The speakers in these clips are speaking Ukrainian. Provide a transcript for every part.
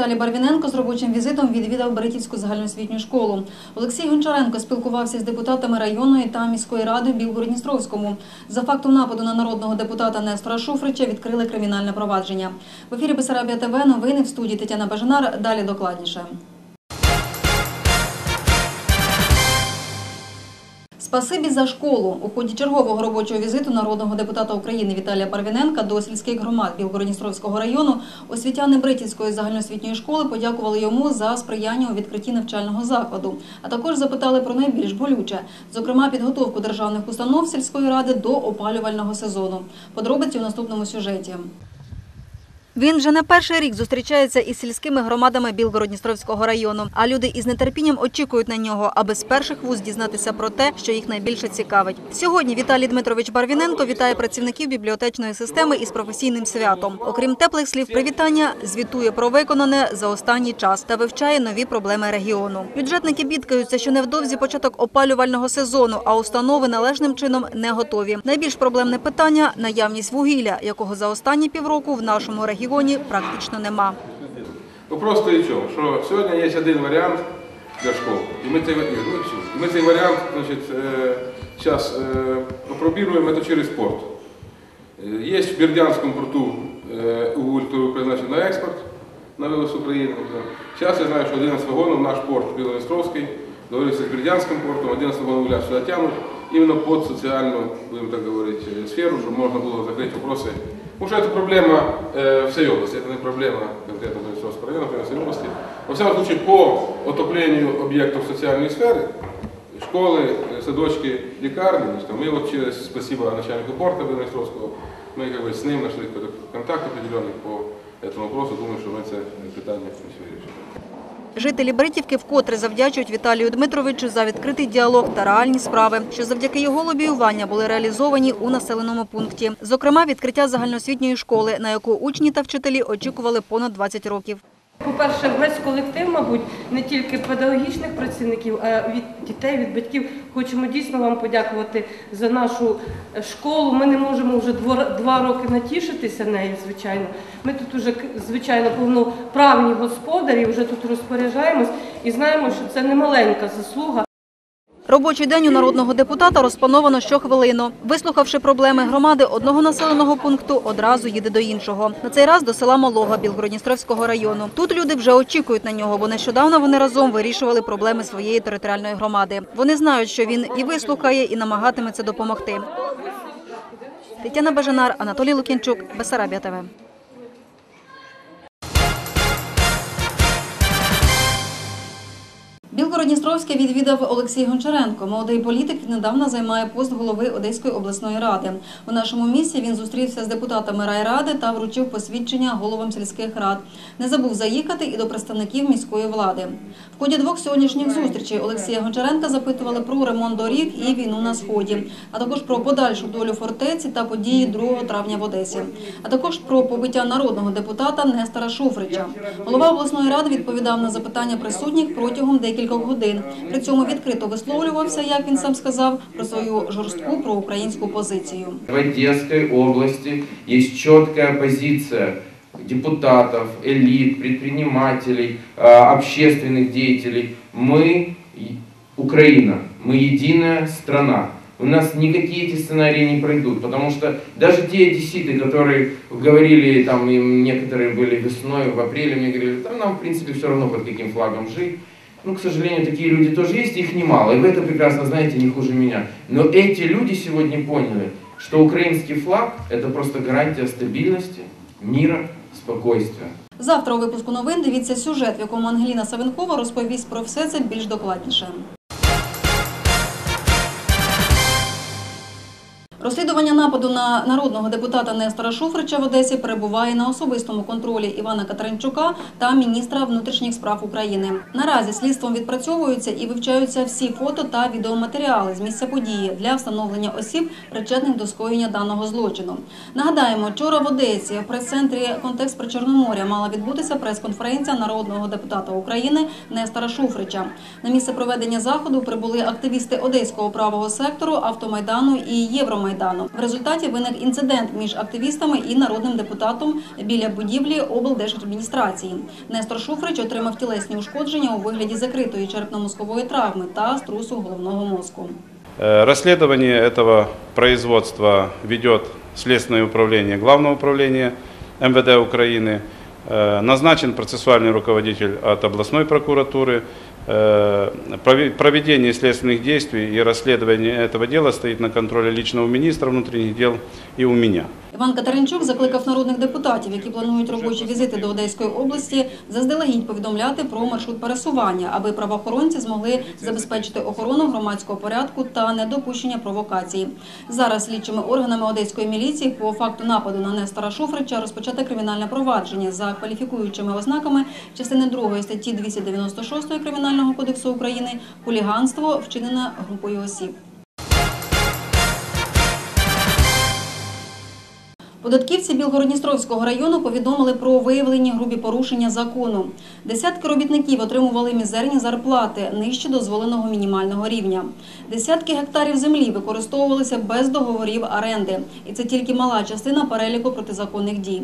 Віталій Барвіненко з робочим візитом відвідав Беретівську загальноосвітню школу. Олексій Гончаренко спілкувався з депутатами районної та міської ради в Білгородністровському. За фактом нападу на народного депутата Нестора Шуфрича відкрили кримінальне провадження. В ефірі Бесарабія ТВ новини в студії Тетяна Бажанар. Далі докладніше. Спасибі за школу. У ході чергового робочого візиту народного депутата України Віталія Парвіненка до сільських громад Білгородністровського району освітяни Бритівської загальноосвітньої школи подякували йому за сприяння у відкритті навчального закладу, а також запитали про найбільш болюче, зокрема підготовку державних установ сільської ради до опалювального сезону. Подробиці у наступному сюжеті. Він вже не перший рік зустрічається із сільськими громадами Білгородністровського району. А люди із нетерпінням очікують на нього, аби з перших вуз дізнатися про те, що їх найбільше цікавить. Сьогодні Віталій Дмитрович Барвіненко вітає працівників бібліотечної системи із професійним святом. Окрім теплих слів привітання, звітує про виконане за останній час та вивчає нові проблеми регіону. Бюджетники бідкаються, що невдовзі початок опалювального сезону, а установи належним чином не готові. Найбільш проблемне питання наявність вугілля, якого за останні півроку в нашому регіоні практично нема. Вопрос стоїть в чому? Що сьогодні є один варіант для школ. І ми цей, ну, і ми цей варіант значить, опробуємо це через порт. Е, Є в Бердянському порту е, який призначений на експорт на вивоз України. Зараз я знаю, що 11 вагонів наш порт Білоостровський договорився з Бердянським портом, 11 вагонів сюди тягнуть, іменно під соціальну, будемо так говорити, сферу, щоб можна було закрити вопроси. Потому что это проблема э, всей области, это не проблема конкретно Донецкого района, а всей области. Во всяком случае, по отоплению объектов социальной сферы, школы, э, садочки, лекарни, значит, мы вот через, спасибо начальнику порта Донецкого, мы как бы с ним нашли какой-то контакт определенный по этому вопросу, думаю, что мы это питание вирішимо. Жителі Бритівки вкотре завдячують Віталію Дмитровичу за відкритий діалог та реальні справи, що завдяки його лобіювання були реалізовані у населеному пункті. Зокрема, відкриття загальноосвітньої школи, на яку учні та вчителі очікували понад 20 років. По-перше, весь колектив, мабуть, не тільки педагогічних працівників, а від дітей, від батьків. Хочемо дійсно вам подякувати за нашу е, школу. Ми не можемо вже два роки натішитися нею, звичайно. Ми тут вже, звичайно, повноправні господарі, вже тут розпоряджаємось і знаємо, що це не маленька заслуга. Робочий день у народного депутата розплановано щохвилину. Вислухавши проблеми громади одного населеного пункту, одразу їде до іншого. На цей раз до села Малого Білгородністровського району. Тут люди вже очікують на нього, бо нещодавно вони разом вирішували проблеми своєї територіальної громади. Вони знають, що він і вислухає, і намагатиметься допомогти. Тетяна Бажанар, Анатолій Лукінчук, Бесарабія ТВ. Білгородністровське відвідав Олексій Гончаренко. Молодий політик віднедавна займає пост голови Одеської обласної ради. У нашому місті він зустрівся з депутатами райради та вручив посвідчення головам сільських рад. Не забув заїхати і до представників міської влади. В ході двох сьогоднішніх зустрічей Олексія Гончаренка запитували про ремонт доріг і війну на сході, а також про подальшу долю фортеці та події 2 травня в Одесі, а також про побиття народного депутата Нестора Шуфрича. Голова обласної ради відповідав на запитання присутніх протягом декількох годин. При цьому відкрито висловлювався, як він сам сказав, про свою жорстку проукраїнську позицію. В Одесской области есть четкая позиция депутатов, элит, предпринимателей, э, общественных деятелей. Мы и- Украина, мы единая страна. У нас никакие эти сценарии не пройдут, потому что даже те одесситы, которые говорили, там им некоторые были весной, в апреле, мне говорили, там нам в принципе все равно под каким флагом жить. Ну, к сожалению, такие люди тоже есть, их немало, и вы это прекрасно знаете не хуже меня. Но эти люди сегодня поняли, что украинский флаг – это просто гарантия стабильности, мира, спокойствия. Завтра у випуску новин дивіться сюжет, в якому Ангеліна Савенкова розповість про все це більш докладніше. Розслідування нападу на народного депутата Нестора Шуфрича в Одесі перебуває на особистому контролі Івана Катеринчука та міністра внутрішніх справ України. Наразі слідством відпрацьовуються і вивчаються всі фото та відеоматеріали з місця події для встановлення осіб, причетних до скоєння даного злочину. Нагадаємо, вчора в Одесі в прес-центрі контекст при Чорноморя мала відбутися прес-конференція народного депутата України Нестора Шуфрича. На місце проведення заходу прибули активісти одеського правого сектору, автомайдану і Євромайдану Майдану. В результаті виник інцидент між активістами і народним депутатом біля будівлі облдержадміністрації. Нестор Шуфрич отримав тілесні ушкодження у вигляді закритої черепно-мозкової травми та струсу головного мозку. Э, Расследование этого производства ведет Следственное управление Главного управления МВД Украины. Э, Назначен процессуальный руководитель от областной прокуратуры. Э, прове- Проведение следственных действий и расследование этого дела стоит на контроле личного министра внутренних дел и у меня. Іван Катеринчук закликав народних депутатів, які планують робочі візити до Одеської області, заздалегідь повідомляти про маршрут пересування, аби правоохоронці змогли забезпечити охорону громадського порядку та недопущення провокацій. Зараз слідчими органами одеської міліції по факту нападу на Нестора Шуфрича розпочати кримінальне провадження за кваліфікуючими ознаками частини 2 статті 296 Кримінального кодексу України хуліганство вчинене групою осіб. Податківці Білгородністровського району повідомили про виявлені грубі порушення закону. Десятки робітників отримували мізерні зарплати нижче дозволеного мінімального рівня. Десятки гектарів землі використовувалися без договорів оренди, і це тільки мала частина переліку протизаконних дій.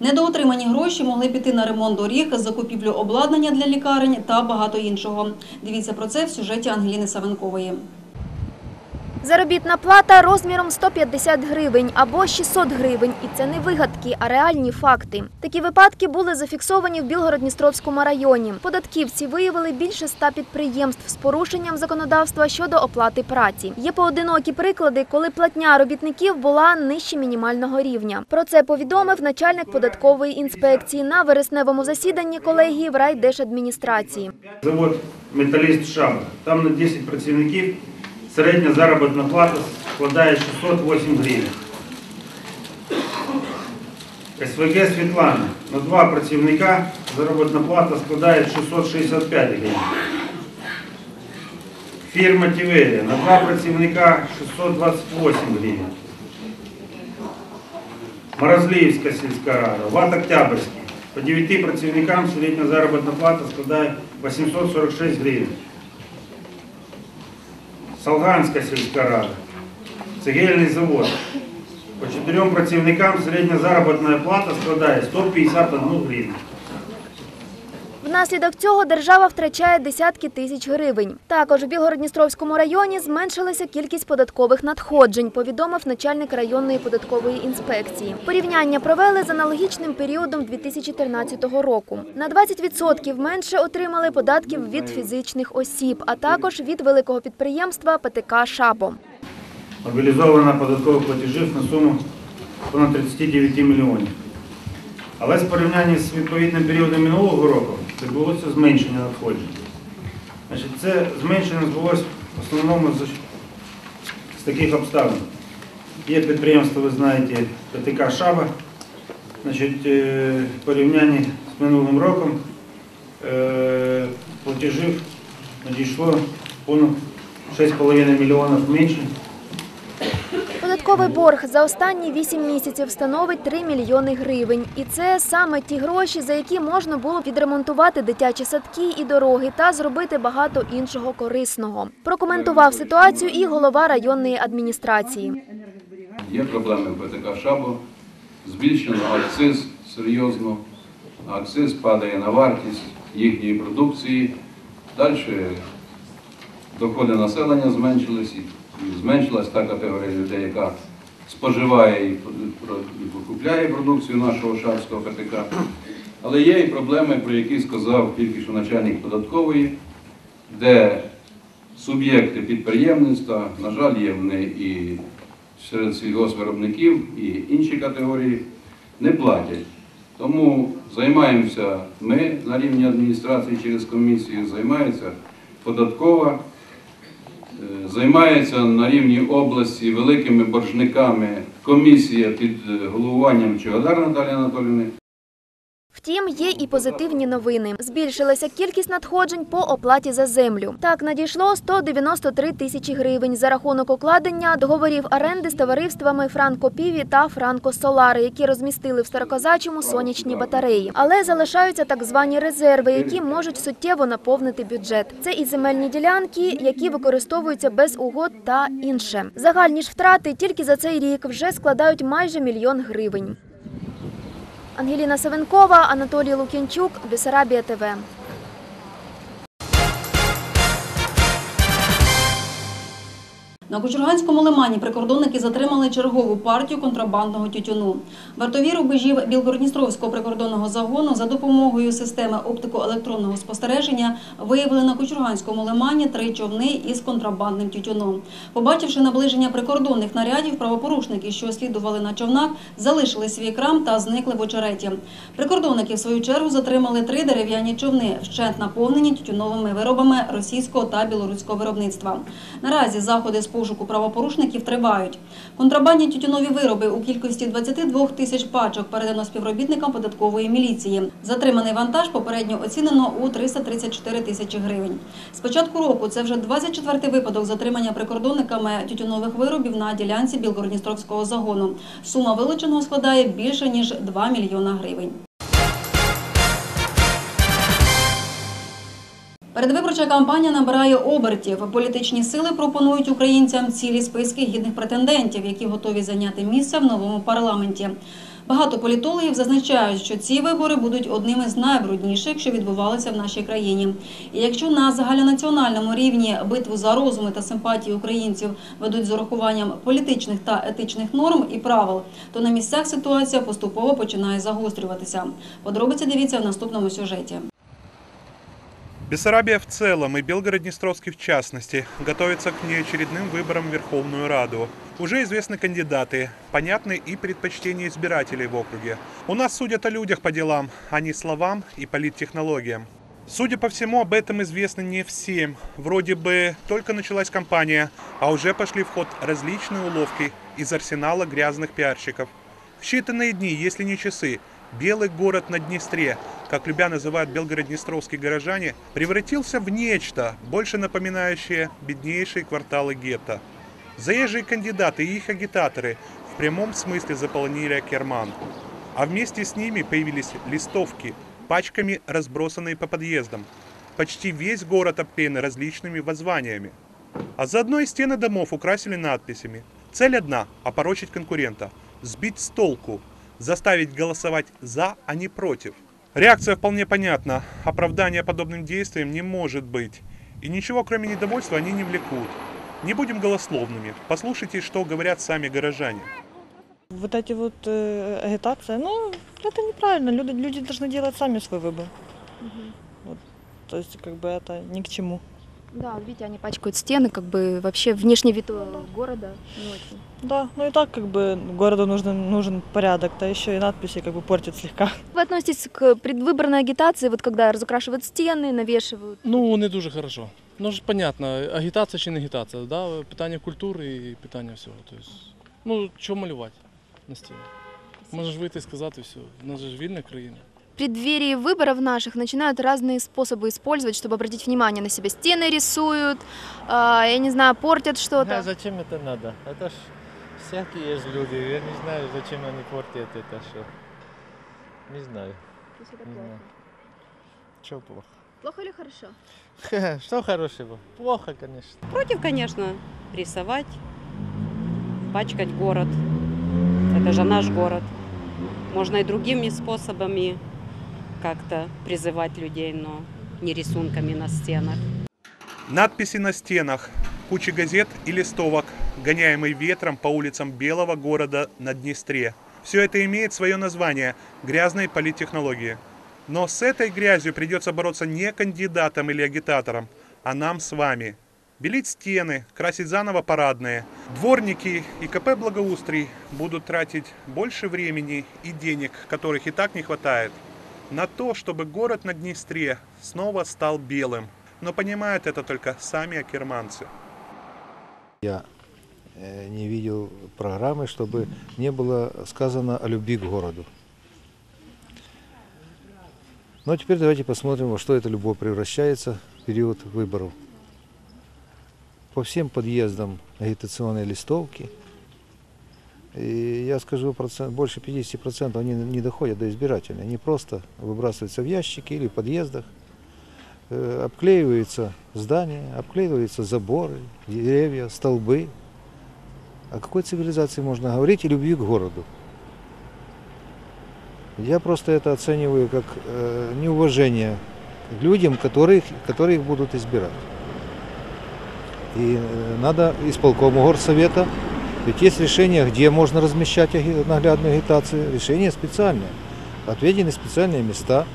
Недоотримані гроші могли піти на ремонт доріг, закупівлю обладнання для лікарень та багато іншого. Дивіться про це в сюжеті Ангеліни Савенкової. Заробітна плата розміром 150 гривень або 600 гривень. І це не вигадки, а реальні факти. Такі випадки були зафіксовані в Білгород-Дністровському районі. Податківці виявили більше ста підприємств з порушенням законодавства щодо оплати праці. Є поодинокі приклади, коли платня робітників була нижче мінімального рівня. Про це повідомив начальник податкової інспекції на вересневому засіданні колегії в райдержадміністрації. Завод «Металіст Шаба». Там на 10 працівників середня заробітна плата складає 608 гривень. СВГ Світлана. На два працівника заробітна плата складає 665 гривень. Фірма Тіверія. На два працівника 628 гривень. Морозліївська сільська рада, ВАТ Октябрьський. По 9 працівникам середня заробітна плата складає 846 гривень. Солганська сільська рада, цегельний завод. По чотирьом працівникам середня заробітна плата складає 151 гривень. Внаслідок цього держава втрачає десятки тисяч гривень. Також у Білгородністровському районі зменшилася кількість податкових надходжень, повідомив начальник районної податкової інспекції. Порівняння провели з аналогічним періодом 2013 року. На 20% менше отримали податків від фізичних осіб, а також від великого підприємства ПТК «Шабо». Мобілізовано податкових платежів на суму понад 39 мільйонів. Але з порівняння з відповідним періодом минулого року відбулося зменшення надходжень. Значить, це зменшення відбулося в основному з, з таких обставин. Є підприємство, ви знаєте, ПТК Шаба. Значить, е, в порівнянні з минулим роком е, платежів надійшло понад 6,5 мільйонів менше. Податковий борг за останні 8 місяців становить 3 мільйони гривень. І це саме ті гроші, за які можна було відремонтувати дитячі садки і дороги та зробити багато іншого корисного. Прокоментував ситуацію і голова районної адміністрації. Є проблеми в ПТК Шабо, збільшено акциз серйозно, акциз падає на вартість їхньої продукції. Далі доходи населення зменшились, і зменшилась та категорія людей, яка споживає і покупляє продукцію нашого шарського ПТК. Але є і проблеми, про які сказав тільки що начальник податкової, де суб'єкти підприємництва, на жаль, є вони і серед сільгоспвиробників і інші категорії не платять. Тому займаємося ми на рівні адміністрації через комісію, займається податкова, займається на рівні області великими боржниками комісія під е, головуванням Чогадар Наталії Анатоліївни. Втім, є і позитивні новини. Збільшилася кількість надходжень по оплаті за землю. Так, надійшло 193 тисячі гривень за рахунок укладення договорів оренди з товариствами Франко Піві та Франко Солари, які розмістили в Старокозачому сонячні батареї. Але залишаються так звані резерви, які можуть суттєво наповнити бюджет. Це і земельні ділянки, які використовуються без угод та інше. Загальні ж втрати тільки за цей рік вже складають майже мільйон гривень. Ангеліна Савенкова, Анатолій Лук'янчук, Бесарабія ТВ. На Кучурганському лимані прикордонники затримали чергову партію контрабандного тютюну. Вартові рубежів Білгородністровського прикордонного загону за допомогою системи оптико-електронного спостереження виявили на Кучурганському лимані три човни із контрабандним тютюном. Побачивши наближення прикордонних нарядів, правопорушники, що слідували на човнах, залишили свій крам та зникли в очереті. Прикордонники, в свою чергу, затримали три дерев'яні човни, вщент наповнені тютюновими виробами російського та білоруського виробництва. Наразі заходи з пошуку правопорушників тривають. Контрабандні тютюнові вироби у кількості 22 тисяч пачок передано співробітникам податкової міліції. Затриманий вантаж попередньо оцінено у 334 тисячі гривень. З початку року це вже 24-й випадок затримання прикордонниками тютюнових виробів на ділянці Білгородністровського загону. Сума вилученого складає більше ніж 2 мільйона гривень. Передвиборча кампанія набирає обертів. Політичні сили пропонують українцям цілі списки гідних претендентів, які готові зайняти місце в новому парламенті. Багато політологів зазначають, що ці вибори будуть одними з найбрудніших, що відбувалися в нашій країні. І якщо на загальнонаціональному рівні битву за розуми та симпатії українців ведуть з урахуванням політичних та етичних норм і правил, то на місцях ситуація поступово починає загострюватися. Подробиці дивіться в наступному сюжеті. Бессарабия в целом и Белгород-Днестровский в частности готовятся к неочередным выборам в Верховную Раду. Уже известны кандидаты, понятны и предпочтения избирателей в округе. У нас судят о людях по делам, а не словам и политтехнологиям. Судя по всему, об этом известно не всем. Вроде бы только началась кампания, а уже пошли в ход различные уловки из арсенала грязных пиарщиков. В считанные дни, если не часы, белый город на Днестре, как любя называют белгород-днестровские горожане, превратился в нечто, больше напоминающее беднейшие кварталы гетто. Заезжие кандидаты и их агитаторы в прямом смысле заполонили Акерман. А вместе с ними появились листовки, пачками разбросанные по подъездам. Почти весь город обклеен различными воззваниями. А заодно и стены домов украсили надписями. Цель одна – опорочить конкурента, сбить с толку, заставить голосовать «за», а не «против». Реакция вполне понятна. Оправдания подобным действиям не может быть. И ничего, кроме недовольства, они не влекут. Не будем голословными. Послушайте, что говорят сами горожане. Вот эти вот э, агитация, ну, это неправильно. Люди, люди должны делать сами свой выбор. Вот, то есть, как бы это ни к чему. Да, видите, они пачкают стены, как бы вообще внешний вид э, города не очень. Да, ну и так как бы городу нужен, нужен порядок, да еще и надписи как бы портят слегка. Вы относитесь к предвыборной агитации, вот когда разукрашивают стены, навешивают? Ну, не дуже хорошо. Ну ж понятно, агітація чи не агітація, да? питання культури і питання всього. Тобто, ну, що малювати на стіні? Можеш вийти і сказати все. У нас же ж вільна країна. В преддверии выборов наших начинают разные способы использовать, чтобы обратить внимание на себя. Стены рисуют, а, я не знаю, портят что-то. А зачем это надо? Это ж всякие есть люди. Я не знаю, зачем они портят это все. Не знаю. Не знаю. Что плохо? Плохо или хорошо? Что хорошего? Плохо, конечно. Против, конечно, рисовать, пачкать город. Это же наш город. Можно и другими способами как-то призывать людей, но не рисунками на стенах. Надписи на стенах, куча газет и листовок, гоняемый ветром по улицам белого города на Днестре. Все это имеет свое название – грязные политтехнологии. Но с этой грязью придется бороться не кандидатам или агитаторам, а нам с вами. Белить стены, красить заново парадные. Дворники и КП «Благоустрий» будут тратить больше времени и денег, которых и так не хватает, на то, чтобы город на Днестре снова стал белым. Но понимают это только сами акерманцы. Я э, не видел программы, чтобы не было сказано о любви к городу. А теперь давайте посмотрим, во что эта любовь превращается в период выборов. По всем подъездам агитационные листовки. И я скажу, процент, больше 50% они не доходят до избирателя. Они просто выбрасываются в ящики или в подъездах. Э, Обклеиваются здания, обклеиваются заборы, деревья, столбы. О какой цивилизации можно говорить и любви к городу? Я просто это оцениваю как э, неуважение к людям, которых, которые их будут избирать. И э, надо исполкому горсовета, ведь есть решение, где можно размещать наглядную агитацию, решение специальное, отведены специальные места.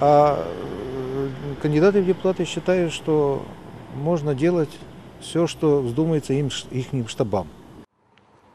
А э, кандидаты в депутаты считают, что можно делать все, что вздумается им, ихним штабам.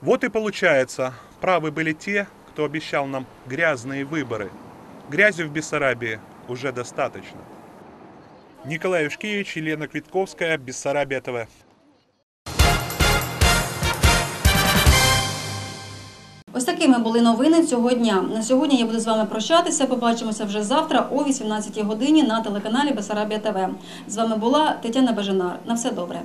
Вот и получается, правы были те, кто обещал нам грязные выборы. Грязи в Бессарабии уже достаточно. Николай Юшкевич, Елена Квитковская, Бессарабия ТВ. Такими були новини цього дня. На сьогодні я буду з вами прощатися. Побачимося вже завтра о 18 годині на телеканалі Бесарабія ТВ. З вами була Тетяна Бажанар. На все добре.